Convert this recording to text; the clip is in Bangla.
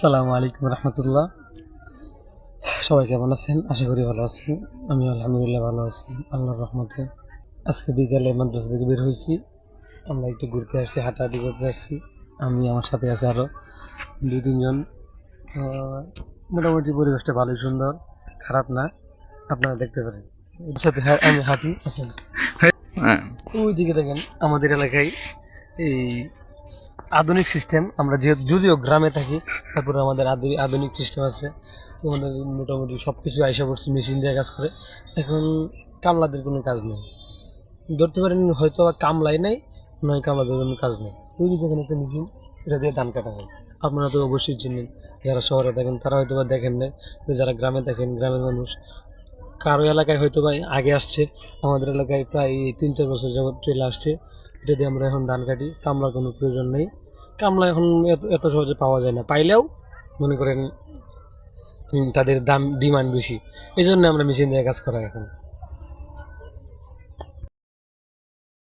আসসালামু আলাইকুম রহমতুল্লাহ। সবাই কেমন আছেন? আশা করি ভালো আছেন। আমি আলহামদুলিল্লাহ ভালো আছি আল্লাহর রহমতে। আজকে বিকালে মাদ্রাসা থেকে বের হয়েছি। আমরা একটু ঘুরতে আসছি হাঁটাহাঁটি করতে আসছি। আমি আমার সাথে আছে আরও দুই তিনজন। মোটামুটি পরিবেশটা ভালোই সুন্দর খারাপ না আপনারা দেখতে পারেন। এর সাথে আমি হাঁটি হ্যাঁ। ওই দিকে দেখেন আমাদের এলাকায় এই আধুনিক সিস্টেম, আমরা যে যদিও গ্রামে থাকি, তারপরে আমাদের আধুনিক সিস্টেম আছে। তো আমাদের মোটামুটি সব কিছু আইসা পড়ছে, মেশিন দিয়ে কাজ করে। এখন কামলাদের কোনো কাজ নেই। ধরতে পারেন, হয়তো কামলাই নাই, নয় কামলাদের কোনো কাজ নেই। ওই দিকে দেখেন একটা মেশিন, এটা দিয়ে ধান কাটা হয়। আপনারা তো অবশ্যই চিনেন, যারা শহরে থাকেন, তারা হয়তো বা দেখেন না তো যারা গ্রামে থাকেন, গ্রামের মানুষ, কারও এলাকায় হয়তো বা আগে আসছে, আমাদের এলাকায় প্রায় তিন চার বছর যাবত চলে আসছে। এটা দিয়ে আমরা এখন ধান কাটি। কামলার কোনো প্রয়োজন নেই। কামলা এখন এত এত সহজে পাওয়া যায় না। পাইলেও মনে করেন তাদের দাম, ডিমান্ড বেশি। এই জন্য আমরা মেশিন দিয়ে কাজ করা এখন।